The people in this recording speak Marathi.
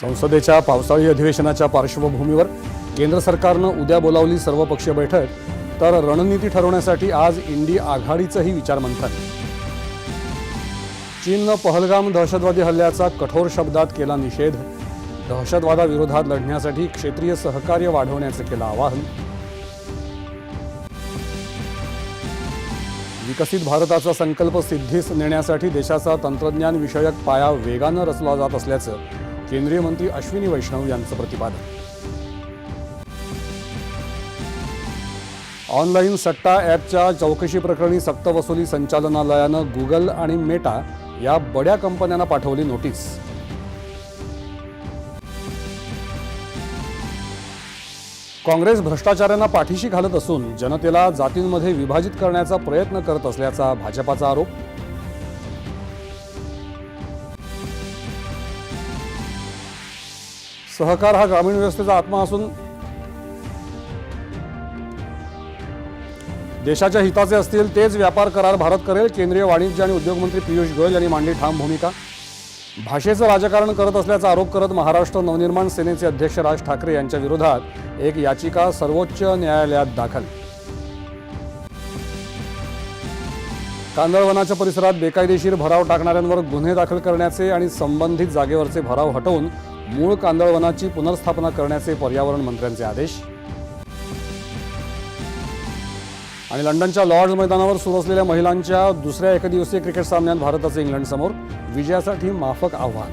संसदेच्या पावसाळी अधिवेशनाच्या पार्श्वभूमीवर केंद्र सरकारनं उद्या बोलावली सर्वपक्षीय बैठक तर रणनीती ठरवण्यासाठी आज इंडी आघाडीचंही विचारमंथन चीननं पहलगाम दहशतवादी हल्ल्याचा कठोर शब्दात केला निषेध. दहशतवादाविरोधात लढण्यासाठी क्षेत्रीय सहकार्य वाढवण्याचं केलं आवाहन. विकसित भारताचा संकल्प सिद्धीस नेण्यासाठी देशाचा तंत्रज्ञान विषयक पाया वेगानं रचला जात असल्याचं केंद्रीय मंत्री अश्विनी वैष्णव यांचं प्रतिपादन. ऑनलाईन सट्टा ॲपच्या चौकशी प्रकरणी सक्तवसुली संचालनालयानं गुगल आणि मेटा या बड्या कंपन्यांना पाठवली नोटीस. काँग्रेस भ्रष्टाचारांना पाठीशी घालत असून जनतेला जातींमध्ये विभाजित करण्याचा प्रयत्न करत असल्याचा भाजपाचा आरोप सहकार हा ग्रामीण व्यवस्थेचा आत्मा असून देशाच्या हिताचे असतील तेच व्यापार करार भारत करेल केंद्रीय वाणिज्य आणि उद्योग मंत्री पियुष गोयल यांनी मांडली ठाम भूमिका. भाषेचं राजकारण करत असल्याचा आरोप करत महाराष्ट्र नवनिर्माण सेनेचे अध्यक्ष राज ठाकरे यांच्या विरोधात एक याचिका सर्वोच्च न्यायालयात दाखल. कांदळवनाच्या परिसरात बेकायदेशीर भराव टाकणाऱ्यांवर गुन्हे दाखल करण्याचे आणि संबंधित जागेवरचे भराव हटवून मूळ कांदळवनाची पुनर्स्थापना करण्याचे पर्यावरण मंत्र्यांचे आदेश. आणि लंडनच्या लॉर्ड्स मैदानावर सुरू असलेल्या महिलांच्या दुसऱ्या एकदिवसीय क्रिकेट सामन्यात भारताचे इंग्लंडसमोर विजयासाठी माफक आव्हान.